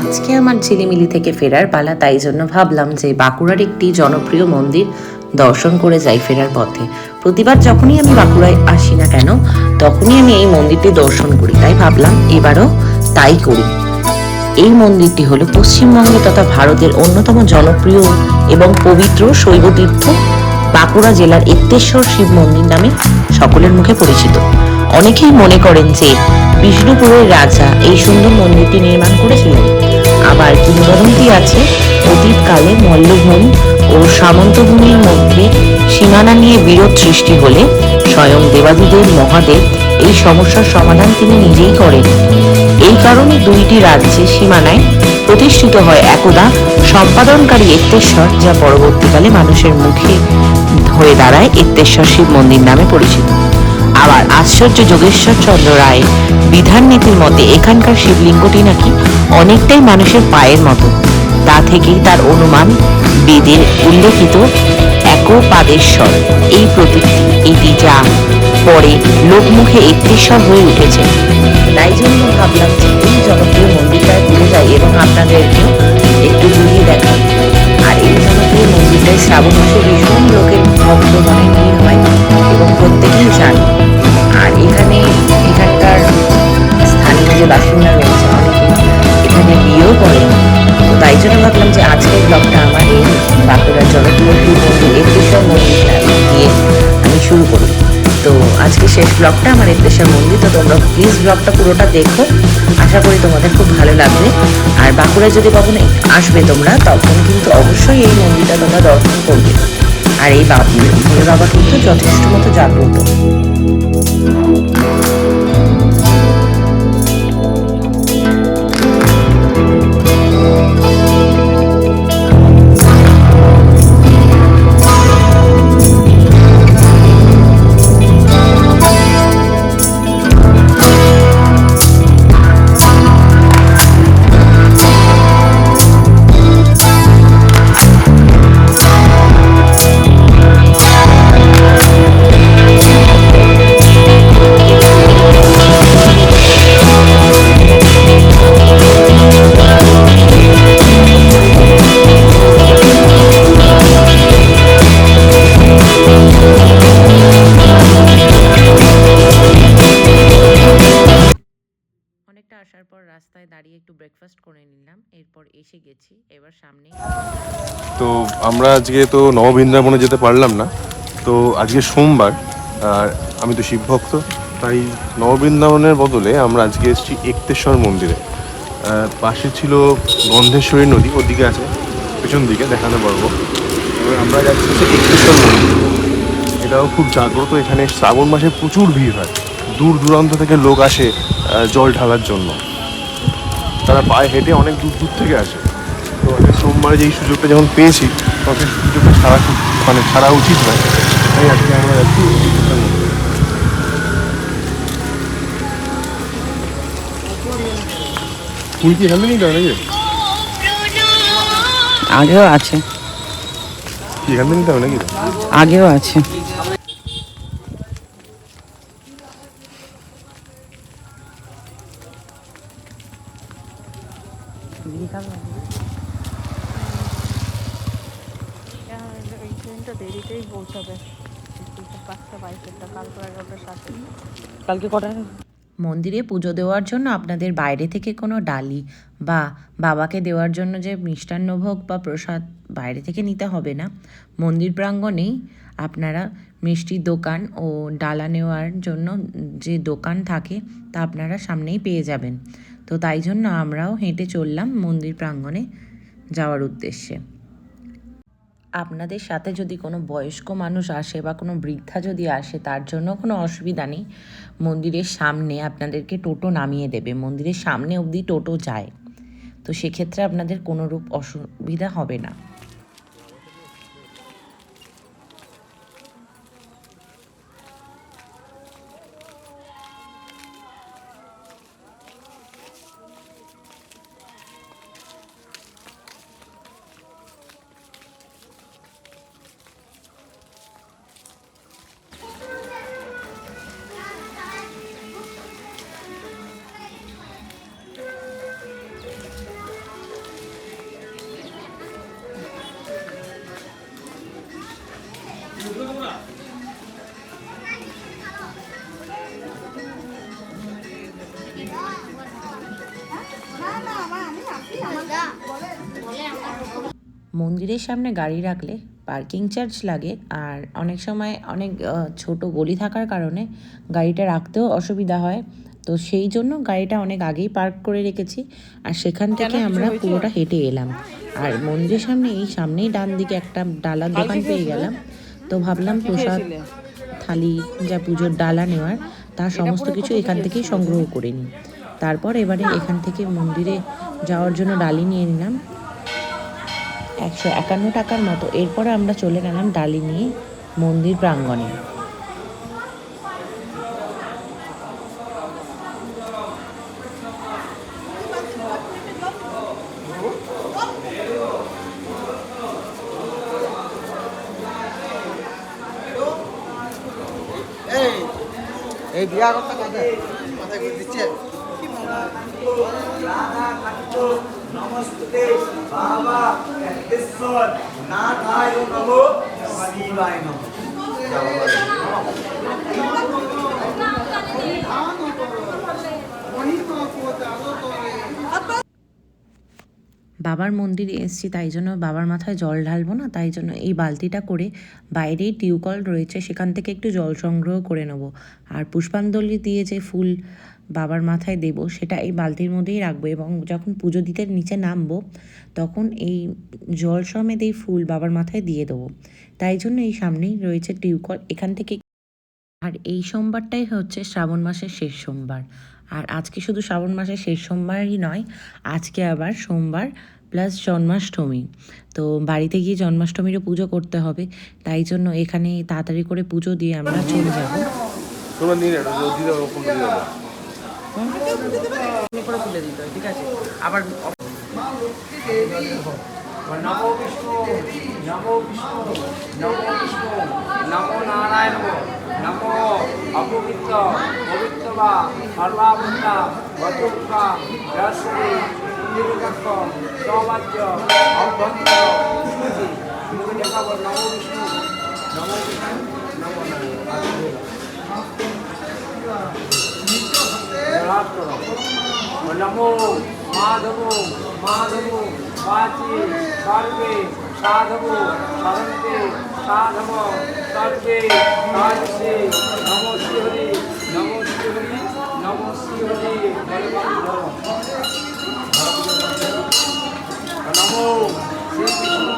আজকে আমার ঝিলিমিলি থেকে ফেরার পালা, তাই জন্য ভাবলাম যে বাঁকুড়ার একটি জনপ্রিয় মন্দির দর্শন করে যাই ফেরার পথে। প্রতিবার যখনই আমি বাঁকুড়ায় আসি না কেন, তখনই আমি এই মন্দিরটি দর্শন করি। তাই ভাবলাম এবারও তাই করি। এই মন্দিরটি হলো পশ্চিমবঙ্গ তথা ভারতের অন্যতম জনপ্রিয় এবং পবিত্র শৈবতীর্থ বাঁকুড়া জেলার এত্তেশ্বর শিব মন্দির নামে সকলের মুখে পরিচিত। অনেকেই মনে করেন যে বিষ্ণুপুরের রাজা এই সুন্দর মন্দিরটি নির্মাণ করেছিলেন। আবার কিংবদন্তি আছে অতীতকালে মল্লভূম ও সামন্তভূমির মধ্যে সীমানা নিয়ে বিরোধ সৃষ্টি হলে স্বয়ং দেবাদিদেব মহাদেব এই সমস্যার সমাধান তিনি নিজেই করেন। এই কারণে দুইটি রাজ্যে সীমানায় প্রতিষ্ঠিত হয় একদা সম্পাদনকারী এত্তেশ্বর যা পরবর্তীকালে মানুষের মুখে হয়ে দাঁড়ায় এত্তেশ্বর শিব মন্দির নামে পরিচিত। আবার আশ্চর্য যোগেশ্বর চন্দ্র রায়ের বিধান নীতির মতে এখানকার শিবলিঙ্গটি নাকি অনেকটাই মানুষের পায়ের মতো। তা থেকেই তার অনুমান, বেদের উল্লেখিত একপাদেশ্বর এই প্রতীকটি এটি যা পরে লোকমুখে একটিশ্বর হয়ে উঠেছে। তাই জন্য ভাবলাম যে এই জনপ্রিয় মন্দিরটায় ঘুরে যাই এবং আপনাদেরকেও একটু ঘুরিয়ে আর এই শ্রাবণ মাসে ভীষণ লোকের ভক্তগণের ভিড় হয় এবং প্রত্যেকেই যান। আর এখানে এখানকার স্থানীয় যে বাসিন্দা রয়েছে অনেকে, এখানে বিয়েও করেন। তো তাই জন্য ভাবলাম যে আজকের ব্লগটা আমার এই বাঁকুড়ার জনপ্রিয় শিব মন্দির বিষয় মন্দিরটা দিয়ে আমি শুরু করি। তো আজকে শেষ ব্লগটা আমার দেশের মন্দির। তো তোমরা প্লিজ ব্লগটা পুরোটা দেখো। আশা করি তোমাদের খুব ভালো লাগবে। আর বাঁকুড়ায় যদি কখনো আসবে তোমরা, তখন কিন্তু অবশ্যই এই মন্দিরটা তোমরা দর্শন করবে। আর এই বাবা ভোলে বাবা কিন্তু যথেষ্ট মতো জাগ্রত। আসার পর রাস্তায় দাঁড়িয়ে একটু ব্রেকফাস্ট করে নিলাম। এরপর এসে গেছি। এবার সামনে তো আমরা আজকে তো নববৃন্দাবনে যেতে পারলাম না। তো আজকে সোমবার, আর আমি তো শিব ভক্ত, তাই নববৃন্দাবনের বদলে আমরা আজকে এসেছি একতেশ্বর মন্দিরে। পাশে ছিল গন্ধেশ্বরী নদী, ওদিকে আছে, পেছন দিকে, দেখাতে পারব। এবার আমরা যাচ্ছি একতেশ্বর মন্দির। এটাও খুব জাগ্রত, এখানে শ্রাবণ মাসে প্রচুর ভিড় হয়। দূর দূরান্ত থেকে লোক আসে জল ঢালার জন্য। তারা পায়ে হেঁটে অনেক দূর দূর থেকে আসে। তো সোমবারে যেই সুযোগটা যখন পেয়েছি তখন সুযোগটা ছাড়া খুব মানে ছাড়া উচিত নয়। তাই আজকে আমরা যাচ্ছি। ফুল কি নাকি? আগেও আছে। কি নাকি? আগেও আছে। দেরিতেই পৌঁছাবে। পাঁচটা কালকে এগারোটার সাথে। কালকে কটায় মন্দিরে পুজো দেওয়ার জন্য আপনাদের বাইরে থেকে কোনো ডালি বা বাবাকে দেওয়ার জন্য যে মিষ্টান্নভোগ বা প্রসাদ বাইরে থেকে নিতে হবে না। মন্দির প্রাঙ্গণেই আপনারা মিষ্টির দোকান ও ডালা নেওয়ার জন্য যে দোকান থাকে তা আপনারা সামনেই পেয়ে যাবেন। তো তাই জন্য আমরাও হেঁটে চললাম মন্দির প্রাঙ্গণে যাওয়ার উদ্দেশ্যে। আপনাদের সাথে যদি কোনো বয়স্ক মানুষ আসে বা কোনো বৃদ্ধা যদি আসে, তার জন্য কোনো অসুবিধা নেই। মন্দিরের সামনে আপনাদেরকে টোটো নামিয়ে দেবে। মন্দিরের সামনে অবধি টোটো যায়। তো সেক্ষেত্রে আপনাদের কোনোরূপ অসুবিধা হবে না। মন্দিরের সামনে গাড়ি রাখলে পার্কিং চার্জ লাগে আর অনেক সময় অনেক ছোট গলি থাকার কারণে গাড়িটা রাখতেও অসুবিধা হয়। তো সেই জন্য গাড়িটা অনেক আগেই পার্ক করে রেখেছি আর সেখান থেকে আমরা পুরোটা হেঁটে এলাম। আর মন্দিরের সামনে এই সামনেই ডান দিকে একটা ডালার দোকান পেয়ে গেলাম। তো ভাবলাম প্রসাদ থালি যা পুজোর ডালা নেওয়ার তা সমস্ত কিছু এখান থেকেই সংগ্রহ করে নিই। তারপর এবারে এখান থেকে মন্দিরে যাওয়ার জন্য ডালি নিয়ে নিলাম। একশো একান্ন টাকার মতো। এরপরে আমরা চলে গেলাম ডালি নিয়ে মন্দির প্রাঙ্গণে। এই এই বিয়া কথা কথা কথা কি দিচ্ছে নমস্তে। বাবার মন্দিরে এসেছি, তাই জন্য বাবার মাথায় জল ঢালবো না, তাই জন্য এই বালতিটা করে বাইরেই টিউকল রয়েছে, সেখান থেকে একটু জল সংগ্রহ করে নেব। আর পুষ্পাঞ্জলি দিয়ে যে ফুল বাবার মাথায় দেব, সেটা এই বালতির মধ্যেই রাখব এবং যখন পুজো দিতে নিচে নামবো, তখন এই জল সমেত এই ফুল বাবার মাথায় দিয়ে দেবো। তাই জন্য এই সামনেই রয়েছে টিউকল, এখান থেকে আর এই সোমবারটাই হচ্ছে শ্রাবণ মাসের শেষ সোমবার। আর আজকে শুধু শ্রাবণ মাসের শেষ সোমবারই নয়, আজকে আবার সোমবার প্লাস জন্মাষ্টমী। তো বাড়িতে গিয়ে জন্মাষ্টমীরও পুজো করতে হবে, তাই জন্য এখানে তাড়াতাড়ি করে পুজো দিয়ে আমরা চলে যাব। করে তুলে ঠিক আছে আবার নমো বিষ্ণু নমো বিষ্ণু নমো নারায়ণ নমো অপবিত্র পবিত্র বা সর্বাবস্থা বদুকা রশ্মি নিরুকাক্ষ সৌবাজ্য অভ্যন্ত সুজি তুমি দেখাবো नमो माधव माधव वाची सर्वे साधव सर्वे साधव सर्वे काशे नमो शिवरी नमो शिवरी नमो शिवरी नमो श्री विष्णु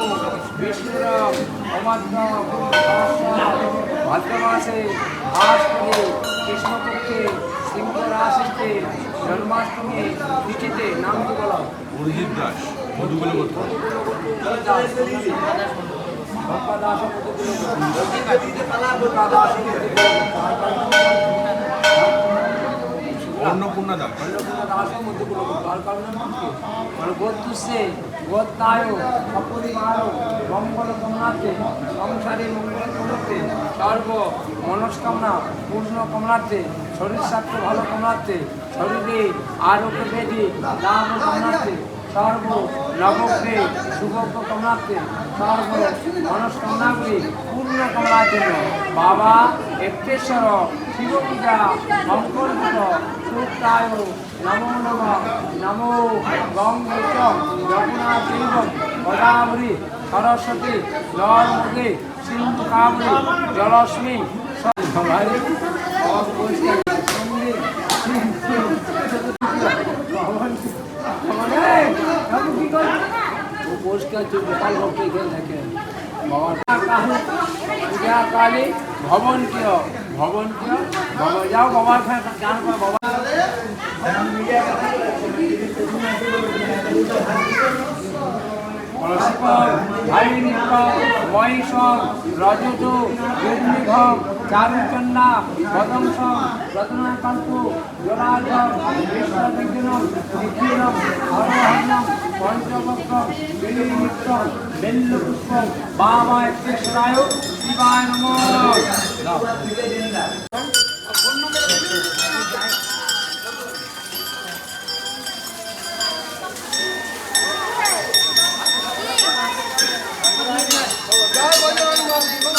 विष्णुराम अमद्राम भाद्रमासे भास्करे कृष्णपक्षे রাশিতে জন্মাষ্টমী তিথিতে নাম কি বলা? অরিজিৎ দাস মধুগুলো মতো অন্নপূর্ণা দাস। গোত্তুষে গোত্তায় অপরিবার মঙ্গল কমনার্থে সংসারে মঙ্গল কমনার্থে সর্ব মনস্কামনা পূর্ণ কমনার্থে শরীর স্বাস্থ্য ভালো কমলাতে শরীরে আরোগ্য বেদি লাভ কমনার্থে সর্ব নবগ্রে শুভজ্ঞ কমনার্থে সর্ব মনস্কামনাগুলি পূর্ণ কমনার জন্য বাবা একটেশ্বর শিব পূজা মঙ্গলপুর সুপ্তায় নমো নম, নমো গঙ্গে চ যমুনা চৈব গোদাবরী সরস্বতী নর্মদে সিন্ধু কাবরী জলস্মি, সবাই পরিষ্কার গোপাল ভক্তি খেয়ে থাকে কালী। ভবন কিয়? ভবন কিয়? ভবন যাও বাবার গান বাবা ভাইনিক মহিষ রজত দুর্নিভ চারুচন্ডা বদংশ রত্নাকান্ত জলাজ বিশ্ববিঘ্ন বিঘ্ন হরহর্ণম পঞ্চমুখম বিলিমিত্তম বিল্লুপুষ্পম বামায় কৃষ্ণায় শিবায় নমঃ Thank you.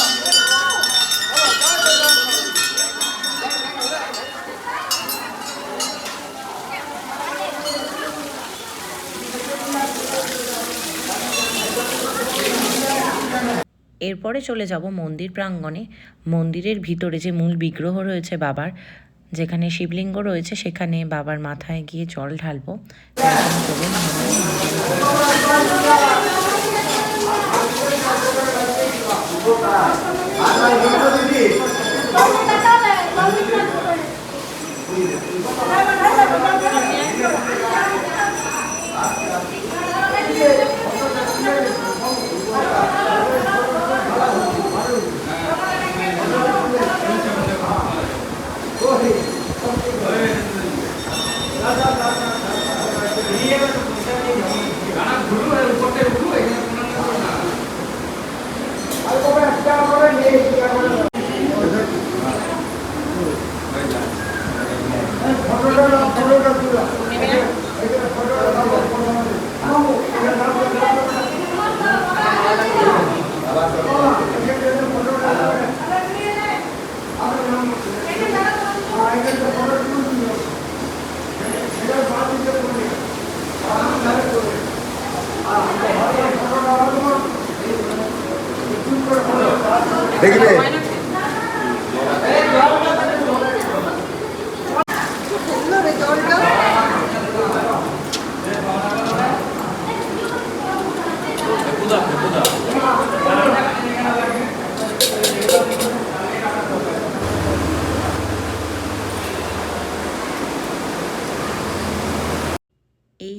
এরপরে চলে যাব মন্দির প্রাঙ্গণে। মন্দিরের ভিতরে যে মূল বিগ্রহ রয়েছে বাবার, যেখানে শিবলিঙ্গ রয়েছে, সেখানে বাবার মাথায় গিয়ে জল ঢালবো। এখন চলুন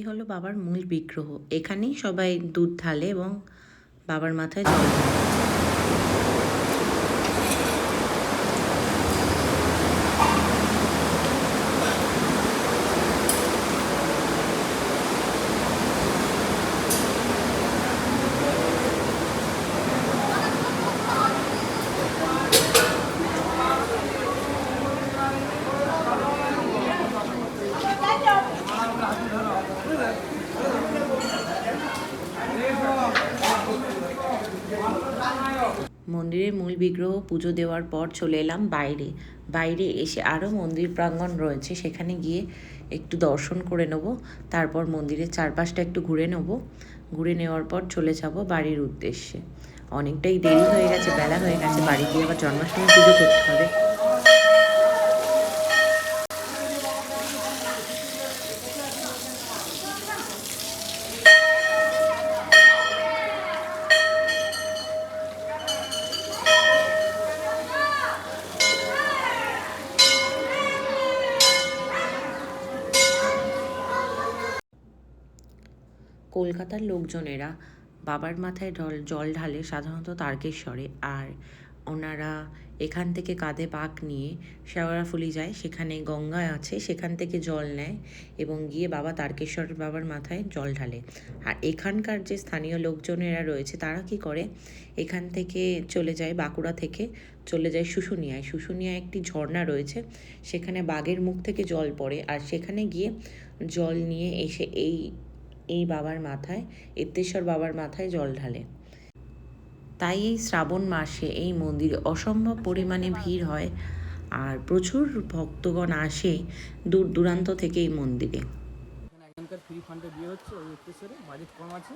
হলো বাবার মূল বিগ্রহ। এখানেই সবাই দুধ ঢালে এবং বাবার মাথায় জল মন্দিরের মূল বিগ্রহ পুজো দেওয়ার পর চলে এলাম বাইরে। বাইরে এসে আরও মন্দির প্রাঙ্গণ রয়েছে, সেখানে গিয়ে একটু দর্শন করে নেব, তারপর মন্দিরের চারপাশটা একটু ঘুরে নেব। ঘুরে নেওয়ার পর চলে যাব বাড়ির উদ্দেশ্যে। অনেকটাই দেরি হয়ে গেছে, বেলা হয়ে গেছে, বাড়ি গিয়ে আবার জন্মাষ্টমী পুজো করতে হবে। কলকাতার লোকজনেরা বাবার মাথায় ঢল, জল ঢালে সাধারণত তারকেশ্বরে আর ওনারা এখান থেকে কাঁধে পাক নিয়ে শেওড়াফুলি যায়। সেখানে গঙ্গা আছে, সেখান থেকে জল নেয় এবং গিয়ে বাবা তারকেশ্বর বাবার মাথায় জল ঢালে। আর এখানকার যে স্থানীয় লোকজনেরা রয়েছে, তারা কি করে? এখান থেকে চলে যায় বাঁকুড়া থেকে, চলে যায় শুশুনিয়ায়। শুশুনিয়ায় একটি ঝর্ণা রয়েছে, সেখানে বাঘের মুখ থেকে জল পড়ে। আর সেখানে গিয়ে জল নিয়ে এসে এই এই বাবার মাথায় এত্তেশ্বর বাবার মাথায় জল ঢালে। তাই এই শ্রাবণ মাসে এই মন্দিরে অসম্ভব পরিমাণে ভিড় হয় আর প্রচুর ভক্তগণ আসে দূর দূরান্ত থেকে এই মন্দিরে। এখানকার ফ্রি ফান্ডে বিয়ে হচ্ছে, ওই উত্তেশ্বরে বাজেট কম আছে।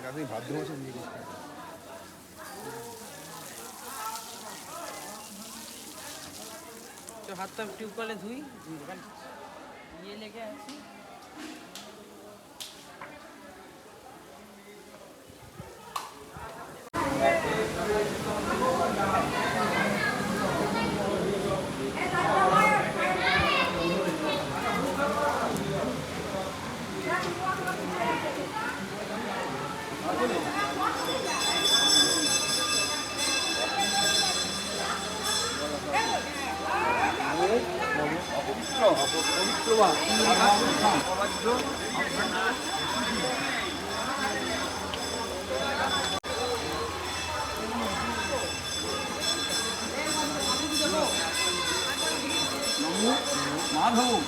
ভাদ্র মাসে বিয়ে করতে তো হাতটা টিউবওয়েলে ধুই ইয়ে লেগে আছি Marvel.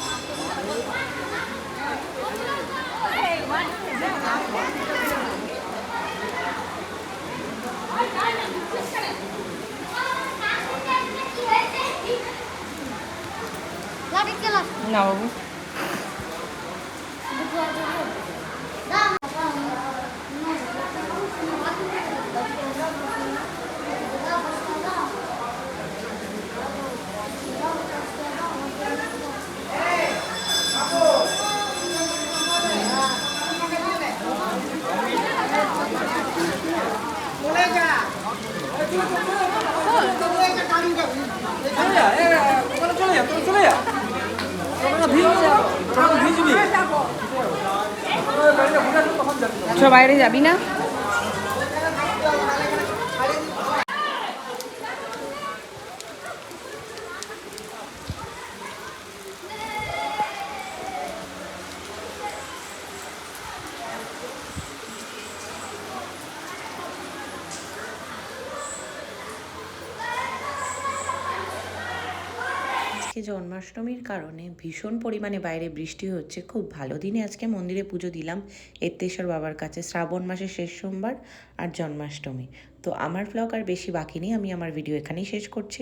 Hey, what is that? বাবু চলে যা এ, এ, তোরা চলে যা তোরা চলে যা তোরা ভিজে যা তোরা ভিজবি তোরা গাড়িটা ঘুরে তখন যাবি চ বাইরে যাবি না আজকে জন্মাষ্টমীর কারণে ভীষণ পরিমাণে বাইরে বৃষ্টি হচ্ছে। খুব ভালো দিনে আজকে মন্দিরে পুজো দিলাম। এত্তেশ্বর বাবার কাছে শ্রাবণ মাসের শেষ সোমবার আর জন্মাষ্টমী। তো আমার ব্লগ আর বেশি বাকি নেই, আমি আমার ভিডিও এখানেই শেষ করছি।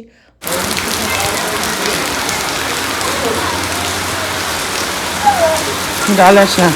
ডাল আসা।